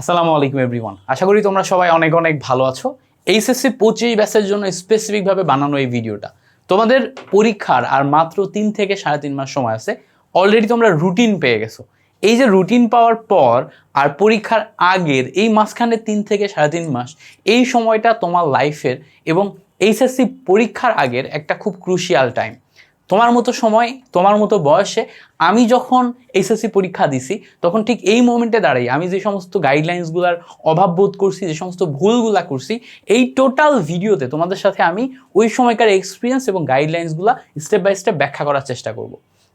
আসসালামু আলাইকুম এভরিওয়ান আশা করি তোমরা সবাই অনেক অনেক ভালো আছো। এইচএসসি পঁচিশ ব্যাচের জন্য স্পেসিফিকভাবে বানানো এই ভিডিওটা। তোমাদের পরীক্ষার আর মাত্র তিন থেকে সাড়ে তিন মাস সময় আছে। অলরেডি তোমরা রুটিন পেয়ে গেছো। এই যে রুটিন পাওয়ার পর আর পরীক্ষার আগের এই মাঝখানে তিন থেকে সাড়ে তিন মাস, এই সময়টা তোমার লাইফের এবং এইচএসসি পরীক্ষার আগের একটা খুব ক্রুশিয়াল টাইম তোমার মতো সময়, তোমার মতো বয়সে আমি যখন এসএসসি পরীক্ষা দিছি, তখন ঠিক এই মোমেন্টে দাঁড়াই। আমি যে সমস্ত গাইডলাইন্সগুলোর অভাব বোধ করছি, যে সমস্ত ভুলগুলা করছি, এই টোটাল ভিডিওতে তোমাদের সাথে আমি ওই সময়কার এক্সপিরিয়েন্স এবং গাইডলাইন্সগুলো স্টেপ বাই স্টেপ ব্যাখ্যা করার চেষ্টা করব।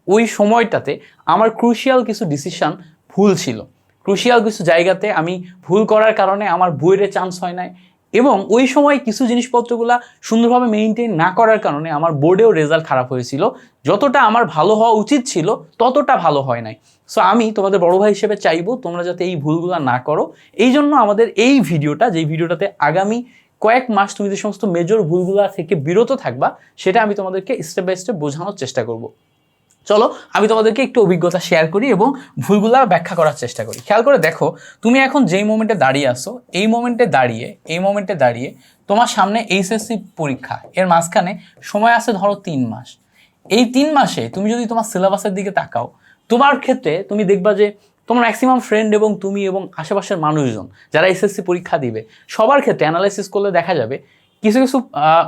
ওই সময়টাতে আমার ক্রুশিয়াল কিছু ডিসিশন ভুল ছিল। ক্রুশিয়াল কিছু জায়গাতে আমি ভুল করার কারণে আমার বইয়ের চান্স হয় নাই এবং ওই সময় কিছু জিনিসপত্রগুলো সুন্দরভাবে মেনটেন না করার কারণে আমার বোর্ডেও রেজাল্ট খারাপ হয়েছিল। যতটা আমার ভালো হওয়া উচিত ছিল, ততটা ভালো হয় নাই। সো আমি তোমাদের বড় ভাই হিসেবে চাইব তোমরা যাতে এই ভুলগুলো না করো। এই জন্য আমাদের এই ভিডিওটা, যেই ভিডিওটাতে আগামী কয়েক মাস তুমি যে সমস্ত মেজর ভুলগুলো থেকে বিরত থাকবা, সেটা আমি তোমাদেরকে স্টেপ বাই স্টেপ বোঝানোর চেষ্টা করব। চলো, আমি তোমাদেরকে একটু অভিজ্ঞতা শেয়ার করি এবং ভুলগুলা ব্যাখ্যা করার চেষ্টা করি। খেয়াল করে দেখো, তুমি এখন যেই মোমেন্টে দাঁড়িয়ে আসো এই মোমেন্টে দাঁড়িয়ে, এই মোমেন্টে দাঁড়িয়ে তোমার সামনে এইচএসসি পরীক্ষা, এর মাঝখানে সময় আছে ধরো তিন মাস। এই তিন মাসে তুমি যদি তোমার সিলেবাসের দিকে তাকাও, তোমার ক্ষেত্রে তুমি দেখবা যে তোমার ম্যাক্সিমাম ফ্রেন্ড এবং তুমি এবং আশেপাশের মানুষজন যারা এসএসসি পরীক্ষা দিবে, সবার ক্ষেত্রে অ্যানালাইসিস করলে দেখা যাবে কিছু কিছু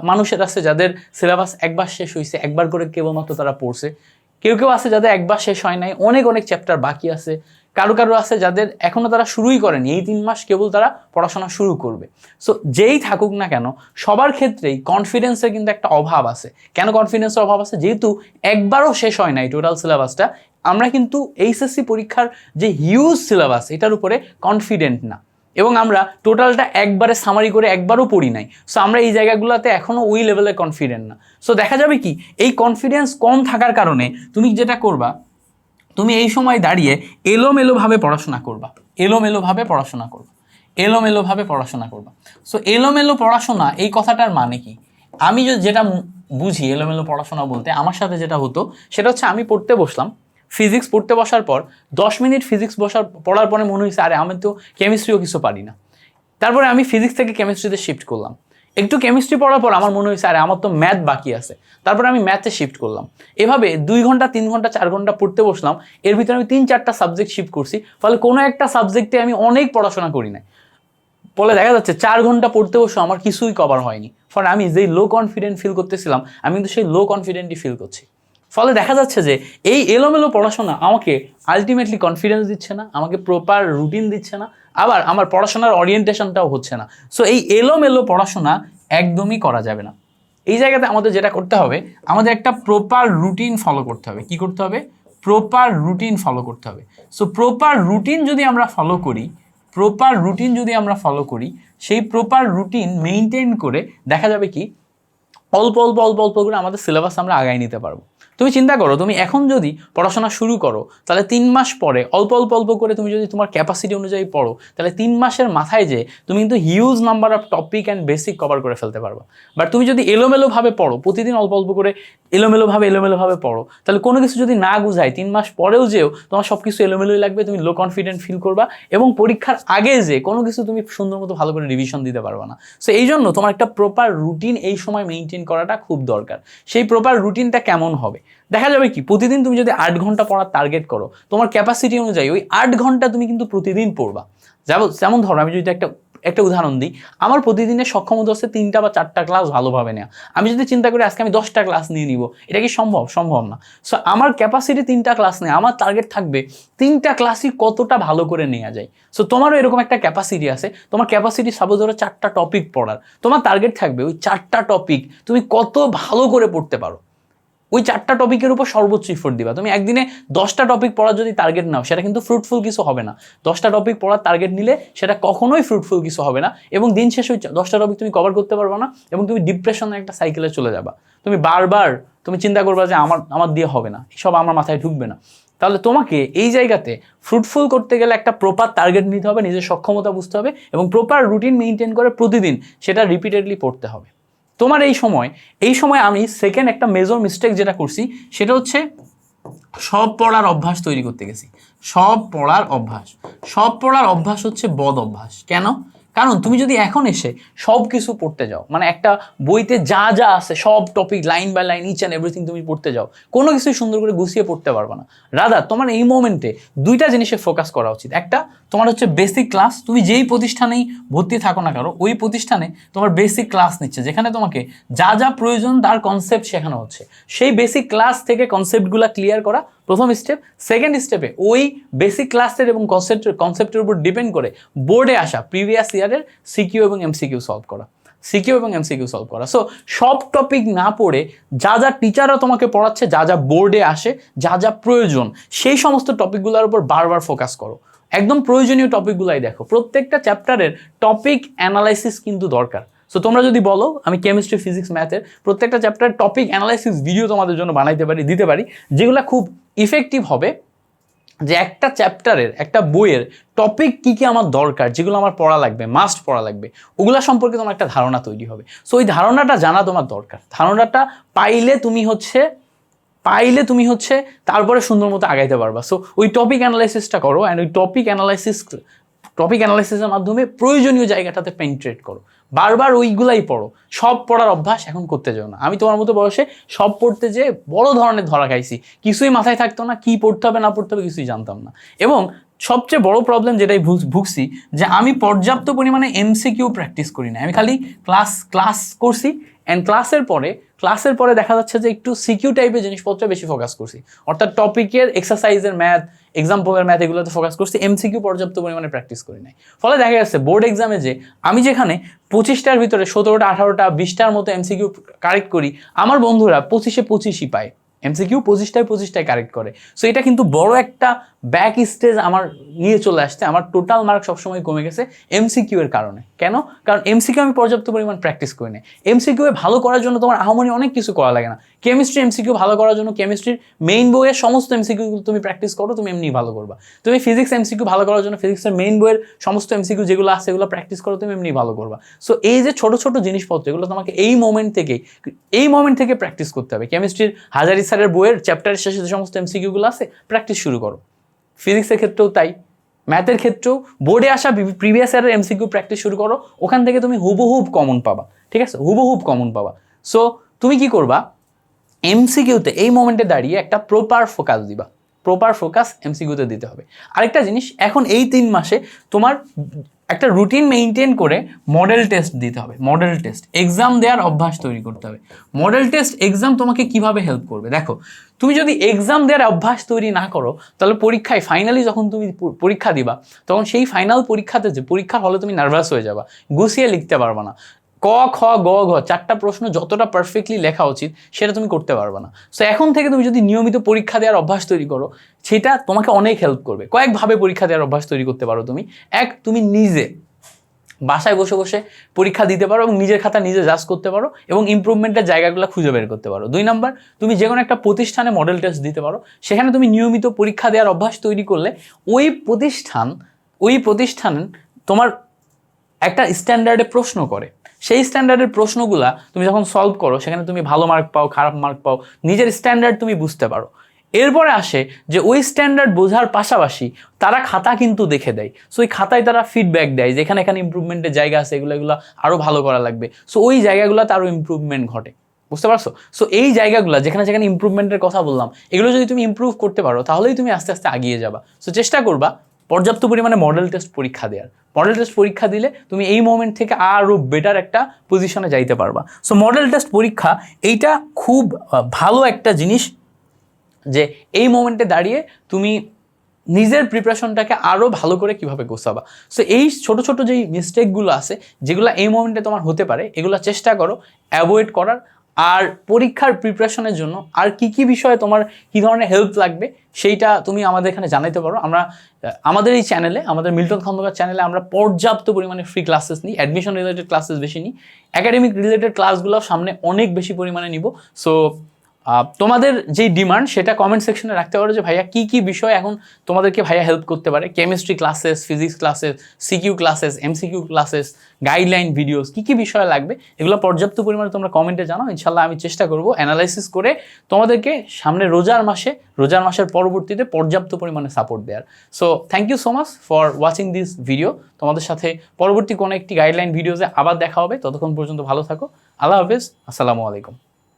মানুষের আছে যাদের সিলেবাস একবার শেষ হয়েছে একবার করে কেবলমাত্র তারা পড়ছে। কেউ কেউ আছে যাদের একবার শেষ হয় নাই, অনেক অনেক চ্যাপ্টার বাকি আছে। কারও কারও আছে যাদের এখনও তারা শুরুই করেনি, এই তিন মাস কেবল তারা পড়াশোনা শুরু করবে। সো যেই থাকুক না কেন, সবার ক্ষেত্রেই কনফিডেন্সের কিন্তু একটা অভাব আছে। কেন কনফিডেন্সের অভাব আছে? যেহেতু একবারও শেষ হয় নাই টোটাল সিলেবাসটা আমরা কিন্তু এইচএসসি পরীক্ষার যে হিউজ সিলেবাস এটার উপরে কনফিডেন্ট না। এবং আমরা টোটালটা একবারে সামারি করে একবারও পড়ি নাই। সো আমরা এই জায়গাগুলোতে এখনও ওই লেভেলে কনফিডেন্ট না। সো দেখা যাবে কি, এই কনফিডেন্স কম থাকার কারণে তুমি যেটা করবা, তুমি এই সময় দাঁড়িয়ে এলোমেলোভাবে পড়াশোনা করবা। এলোমেলোভাবে পড়াশোনা করবা। এলোমেলোভাবে পড়াশোনা করবা। সো এলোমেলো পড়াশোনা, এই কথাটার মানে কি? আমি যেটা বুঝি এলোমেলো পড়াশোনা বলতে, আমার সাথে যেটা হতো, সেটা হচ্ছে আমি পড়তে বসলাম ফিজিক্স পড়তে বসার পর, দশ মিনিট ফিজিক্স বসার, পড়ার পরে মনে হয়েছে, আরে, আমি তো কেমিস্ট্রিও কিছু পারি না। তারপরে আমি ফিজিক্স থেকে কেমিস্ট্রিতে শিফট করলাম। একটু কেমিস্ট্রি পড়ার পর আমার মনে হয়েছে, আরে, আমার তো ম্যাথ বাকি আছে। তারপরে আমি ম্যাথে শিফট করলাম। এভাবে দুই ঘণ্টা, তিন ঘণ্টা, চার ঘণ্টা পড়তে বসলাম। এর ভিতরে আমি তিন, চারটা সাবজেক্ট শিফট করছি। ফলে কোনো একটা সাবজেক্টে আমি অনেক পড়াশোনা করি নাই। ফলে দেখা যাচ্ছে, চার ঘণ্টা পড়তে বসে আমার কিছুই কভার হয়নি। ফলে আমি যেই লো কনফিডেন্ট ফিল করতেছিলাম, আমি কিন্তু সেই লো কনফিডেন্টই ফিল করছি। ফলে দেখা যাচ্ছে যে এই এলোমেলো পড়াশোনা আমাকে আলটিমেটলি কনফিডেন্স দিচ্ছে না, আমাকে প্রপার রুটিন দিচ্ছে না, আবার আমার পড়াশোনার ওরিয়েন্টেশনটাও হচ্ছে না। সো এই এলোমেলো পড়াশোনা একদমই করা যাবে না। এই জায়গাতে আমাদের যেটা করতে হবে, আমাদের একটা প্রপার রুটিন ফলো করতে হবে। কি করতে হবে? প্রপার রুটিন ফলো করতে হবে। সো প্রপার রুটিন যদি আমরা ফলো করি প্রপার রুটিন যদি আমরা ফলো করি, সেই প্রপার রুটিন মেনটেন করে দেখা যাবে কি, অল্প অল্প অল্প অল্প করে আমাদের সিলেবাস আমরা আগায় নিতে পারব। তুমি চিন্তা করো, তুমি এখন যদি পড়াশোনা শুরু করো, তাহলে তিন মাস পরে, অল্প অল্প অল্প করে তুমি যদি তোমার ক্যাপাসিটি অনুযায়ী পড়ো, তাহলে তিন মাসের মাথায় যে তুমি কিন্তু huge number of topic and basic cover করে ফেলতে পারবা। বাট তুমি যদি এলোমেলোভাবে পড়ো, প্রতিদিন অল্প অল্প করে এলোমেলোভাবে এলোমেলোভাবে পড়ো। তাহলে কোনো কিছু যদি না গুজায় তিন মাস পরেও যেও, তোমার সব কিছু এলোমেলোই লাগবে, তুমি লো কনফিডেন্ট ফিল করবা এবং পরীক্ষার আগে যে কোনো কিছু তুমি সুন্দর মতো ভালো করে রিভিশন দিতে পারবা না। সো এই জন্য তোমার একটা প্রপার রুটিন এই সময় মেনটেন করাটা খুব দরকার। সেই প্রপার রুটিনটা কেমন হবে? দেখা যাবে কি, প্রতিদিন তুমি যদি আট ঘণ্টা পড়ার টার্গেট করো, তোমার ক্যাপাসিটি অনুযায়ী ওই আট ঘণ্টা তুমি কিন্তু প্রতিদিন পড়বা। যেমন ধরো, আমি যদি একটা একটা উদাহরণ দিই। আমার প্রতিদিনের সক্ষমতা হচ্ছে তিনটা বা চারটা ক্লাস ভালোভাবে নেওয়া আমি যদি চিন্তা করি আজকে আমি দশটা ক্লাস নিয়ে নিব, এটা কি সম্ভব? সম্ভব না। সো আমার ক্যাপাসিটি তিনটা ক্লাস নেয়, আমার টার্গেট থাকবে তিনটা ক্লাসই কতটা ভালো করে নেওয়া যায়। সো তোমারও এরকম একটা ক্যাপাসিটি আছে। তোমার ক্যাপাসিটি সাপোজ ধরো চারটা টপিক পড়ার। তোমার টার্গেট থাকবে ওই চারটা টপিক তুমি কত ভালো করে পড়তে পারো। ওই চারটা টপিকের উপর সর্বোচ্চ ইফোর্ট দিবা। তুমি একদিনে দশটা টপিক পড়ার যদি টার্গেট নাও, সেটা কিন্তু ফ্রুটফুল কিছু হবে না। দশটা টপিক পড়ার টার্গেট নিলে সেটা কখনোই ফ্রুটফুল কিছু হবে না। এবং দিন শেষে ওই দশটা টপিক তুমি কভার করতে পারবে না এবং তুমি ডিপ্রেশনের একটা সাইকেলে চলে যাবা। তুমি বারবার তুমি চিন্তা করবা যে আমার আমার দিয়ে হবে না। এসব আমার মাথায় ঢুকবে না। তাহলে তোমাকে এই জায়গাতে ফ্রুটফুল করতে গেলে একটা প্রপার টার্গেট নিতে হবে, নিজের সক্ষমতা বুঝতে হবে এবং প্রপার রুটিন মেনটেন করে প্রতিদিন সেটা রিপিটেডলি পড়তে হবে। তোমার এই সময় এই সময় আমি সেকেন্ড একটা মেজর মিস্টেক যেটা করছি, সেটা হচ্ছে সব পড়ার অভ্যাস তৈরি করতে গেছি। সব পড়ার অভ্যাস। সব পড়ার অভ্যাস হচ্ছে বদ অভ্যাস। কেন? কারণ তুমি যদি এখন এসে সব কিছু পড়তে যাও মানে একটা বইতে যা যা আছে, সব topic line by line each and everything তুমি পড়তে যাও, কোনো কিছুই সুন্দর করে গুছিয়ে পড়তে পারবে না। রাদার তোমার এই মোমেন্টে দুইটা জিনিসে ফোকাস করা উচিত। একটা, তোমার হচ্ছে বেসিক ক্লাস তুমি যেই প্রতিষ্ঠানেই ভর্তি থাকো না কারও ওই প্রতিষ্ঠানে তোমার বেসিক ক্লাস নিচ্ছে, যেখানে তোমাকে যা যা প্রয়োজন তার কনসেপ্ট শেখানো হচ্ছে। সেই বেসিক ক্লাস থেকে কনসেপ্টগুলো ক্লিয়ার করা প্রথম স্টেপ সেকেন্ড স্টেপে ওই বেসিক ক্লাসের এবং কনসেপ্টের কনসেপ্টের উপর ডিপেন্ড করে বোর্ডে আসা প্রিভিয়াস ইয়ারের সিকিউ এবং এমসিকিউ সলভ করা। সিকিউ এবং এমসিকিউ সলভ করা। সো সব টপিক না পড়ে যা যা টিচাররা তোমাকে পড়াচ্ছে, যা যা বোর্ডে আসে, যা যা প্রয়োজন, সেই সমস্ত টপিকগুলোর উপর বারবার ফোকাস করো। একদম প্রয়োজনীয় টপিকগুলাই দেখো। প্রত্যেকটা চ্যাপ্টারের টপিক অ্যানালাইসিস কিন্তু দরকার। সো তোমরা যদি বলো, আমি কেমিস্ট্রি ফিজিক্স ম্যাথের প্রত্যেকটা চ্যাপ্টারের টপিক অ্যানালাইসিস ভিডিও তোমাদের জন্য বানাইতে পারি, দিতে পারি, যেগুলো খুব ইফেক্টিভ হবে যে একটা চ্যাপ্টারের একটা বইয়ের টপিক কী কী আমার দরকার, যেগুলো আমার পড়া লাগবে মাস্ট পড়া লাগবে, ওগুলো সম্পর্কে তোমার একটা ধারণা তৈরি হবে। সো ওই ধারণাটা জানা তোমার দরকার। ধারণাটা পাইলে তুমি হচ্ছে, পাইলে তুমি হচ্ছে তারপরে সুন্দর মতো আগাইতে পারবা। সো ওই টপিক অ্যানালাইসিসটা করো অ্যান্ড ওই টপিক অ্যানালাইসিস টপিক অ্যানালাইসিসের মাধ্যমে প্রয়োজনীয় জায়গাটাতে পেনিট্রেট করো। বারবার ওইগুলাই পড়ো। সব পড়ার অভ্যাস এখন করতে যাও না। আমি তোমার মতো বয়সে সব পড়তে যে বড় ধরনের ধরা খাইছি। কিছুই মাথায় থাকতো না, কি পড়তে হবে, না পড়তে হবে, কিছুই জানতাম না। এবং সবচেয়ে বড় প্রবলেম যেটাই ভুগ- ভুগছি, যে আমি পর্যাপ্ত পরিমাণে এমসিকিউ প্র্যাকটিস করি না আমি খালি ক্লাস ক্লাস করছি অ্যান্ড ক্লাসের পরে ক্লাসের পরে দেখা যাচ্ছে যে একটু সিকিউ টাইপের জিনিসপত্রে বেশি ফোকাস করছি। অর্থাৎ টপিকের এক্সারসাইজের ম্যাথ এক্সাম্পলের ম্যাথ এগুলোতে ফোকাস করছি এমসিকিউ পর্যাপ্ত পরিমাণে প্র্যাকটিস করি নাই। ফলে দেখা যাচ্ছে বোর্ড এক্সামে যে আমি যেখানে পঁচিশটার ভিতরে সতেরোটা, আঠারোটা, বিশটার মতো এমসিকিউ কারেক্ট করি, আমার বন্ধুরা পঁচিশে পঁচিশই পায়। এমসিকিউ পঁচিশটায় পঁচিশটায় কারেক্ট করে। সো এটা কিন্তু বড় একটা ব্যাক স্টেজ আমার নিয়ে চলে আসছে। আমার টোটাল মার্ক সবসময় কমে গেছে এমসিকিউ এর কারণে। কেন? কারণ এমসিকিউ আমি পর্যাপ্ত পরিমাণ প্র্যাকটিস করি না এমসিকিউ ভালো করার জন্য তোমার আহমনি অনেক কিছু করা লাগে না। কেমিস্ট্রি এমসিকিউ ভালো করার জন্য কেমিস্ট্রির মেইন বইয়ের সমস্ত এমসিকিউ তুমি প্র্যাকটিস করো, তুমি এমনি ভালো করবা। তুমি ফিজিক্স এমসিকিউ ভালো করার জন্য ফিজিক্সের মেইন বইয়ের সমস্ত এমসিকিউ যেগুলো আছে সেগুলো প্র্যাকটিস করো, তুমি এমনি ভালো করবা। সো এই যে ছোট ছোট জিনিসপত্র, এগুলো তোমাকে এই মোমেন্ট থেকেই, এই মোমেন্ট থেকে প্র্যাকটিস করতে হবে। কেমিস্ট্রির হাজারি স্যারের বইয়ের চ্যাপ্টারের শেষে যে সমস্ত এমসিকিউগুলো আছে প্র্যাকটিস শুরু করো। ফিজিক্সের ক্ষেত্রেও তাই। ম্যাথের ক্ষেত্রেও বোর্ডে আসা প্রিভিয়াস ইয়ারের এমসিকিউ প্র্যাকটিস শুরু করো। ওখান থেকে তুমি হুবহুব কমন পাবা। ঠিক আছে? হুবহুব কমন পাবা। সো তুমি কি করবা? এমসিকিউতে এই মোমেন্টে দাঁড়িয়ে একটা প্রপার ফোকাস দিবা। প্রপার ফোকাস এমসিকিউতে দিতে হবে। আরেকটা জিনিস, এখন এই তিন মাসে তোমার একটা রুটিন মেনটেন করে মডেল টেস্ট দিতে হবে। মডেল টেস্ট এক্সাম দেওয়ার অভ্যাস তৈরি করতে হবে। মডেল টেস্ট এক্সাম তোমাকে কীভাবে হেল্প করবে? দেখো, তুমি যদি এক্সাম দেওয়ার অভ্যাস তৈরি না করো, তাহলে পরীক্ষায় ফাইনালি যখন তুমি পরীক্ষা দিবা, তখন সেই ফাইনাল পরীক্ষাতে যে, পরীক্ষার হলে তুমি নার্ভাস হয়ে যাবা। গুছিয়ে লিখতে পারবা না। ক, খ, গ, ঘ, চারটা প্রশ্ন যতটা পারফেক্টলি লেখা উচিত, সেটা তুমি করতে পারবে না। সো এখন থেকে তুমি যদি নিয়মিত পরীক্ষা দেওয়ার অভ্যাস তৈরি করো, সেটা তোমাকে অনেক হেল্প করবে। কয়েকভাবে পরীক্ষা দেওয়ার অভ্যাস তৈরি করতে পারো তুমি। এক, তুমি নিজে বাসায় বসে বসে পরীক্ষা দিতে পারো এবং নিজের খাতা নিজে জাজ করতে পারো এবং ইমপ্রুভমেন্টের জায়গাগুলো খুঁজে বের করতে পারো। দুই নাম্বার, তুমি যে কোনো একটা প্রতিষ্ঠানে মডেল টেস্ট দিতে পারো। সেখানে তুমি নিয়মিত পরীক্ষা দেওয়ার অভ্যাস তৈরি করলে ওই প্রতিষ্ঠান ওই প্রতিষ্ঠান তোমার একটা স্ট্যান্ডার্ডে প্রশ্ন করে। সেই স্ট্যান্ডার্ডের প্রশ্নগুলা তুমি যখন সলভ করো, সেখানে তুমি ভালো মার্ক পাও, খারাপ মার্ক পাও, নিজের স্ট্যান্ডার্ড তুমি বুঝতে পারো। এরপরে আসে যে ওই স্ট্যান্ডার্ড বোঝার পাশাপাশি তারা খাতা কিন্তু দেখে দেয়। সো ওই খাতায় তারা ফিডব্যাক দেয় যেখানে এখানে ইমপ্রুভমেন্টের জায়গা আছে, এগুলো এগুলো আরও ভালো করা লাগবে। সো ওই জায়গাগুলোতে আরও ইমপ্রুভমেন্ট ঘটে। বুঝতে পারছ? সো এই জায়গাগুলো, যেখানে যেখানে ইমপ্রুভমেন্টের কথা বললাম, এগুলো যদি তুমি ইমপ্রুভ করতে পারো, তাহলেই তুমি আস্তে আস্তে আগিয়ে যাবা। সো চেষ্টা করবা পর্যাপ্ত পরিমাণে মডেল টেস্ট পরীক্ষা দেওয়ার মডেল টেস্ট পরীক্ষা দিলে তুমি এই মোমেন্ট থেকে আরও বেটার একটা পজিশনে যাইতে পারবা। সো মডেল টেস্ট পরীক্ষা এইটা খুব ভালো একটা জিনিস যে এই মোমেন্টে দাঁড়িয়ে তুমি নিজের প্রিপারেশনটাকে আরও ভালো করে কীভাবে গোছাবা। সো এই ছোট ছোট যেই মিস্টেকগুলো আছে, যেগুলো এই মোমেন্টে তোমার হতে পারে, এগুলো চেষ্টা করো অ্যাভয়েড করার আর পরীক্ষার প্রিপারেশনের জন্য আর কি কি বিষয়ে তোমার কি ধরনের হেল্প লাগবে সেইটা তুমি আমাদের এখানে জানাইতে পারো। আমরা আমাদের এই চ্যানেলে আমাদের মিল্টন খন্দকার চ্যানেলে আমরা পর্যাপ্ত পরিমাণে ফ্রি ক্লাসেস নিই অ্যাডমিশন রিলেটেড ক্লাসেস বেশি নিই। অ্যাকাডেমিক রিলেটেড ক্লাসগুলো সামনে অনেক বেশি পরিমাণে নিব। সো তোমাদের যে ডিমান্ড সেটা কমেন্ট সেকশনে রাখতে পারো যে ভাইয়া কি কি বিষয় এখন তোমাদেরকে ভাইয়া হেল্প করতে পারে? Chemistry classes physics classes CQ classes MCQ classes guideline videos কি কি বিষয় লাগবে? এগুলো পর্যাপ্ত পরিমাণে তোমরা কমেন্টে জানাও। ইনশাল্লাহ আমি চেষ্টা করব অ্যানালাইসিস করে তোমাদেরকে সামনে রোজার মাসে, রোজার মাসের পরবর্তীতে পর্যাপ্ত পরিমাণে সাপোর্ট দেওয়ার। So thank you so much for watching this video তোমাদের সাথে পরবর্তী কোনো একটি গাইডলাইন ভিডিওতে আবার দেখা হবে। ততক্ষণ পর্যন্ত ভালো থাকো। আল্লাহ হাফেজ। আসসালামু আলাইকুম।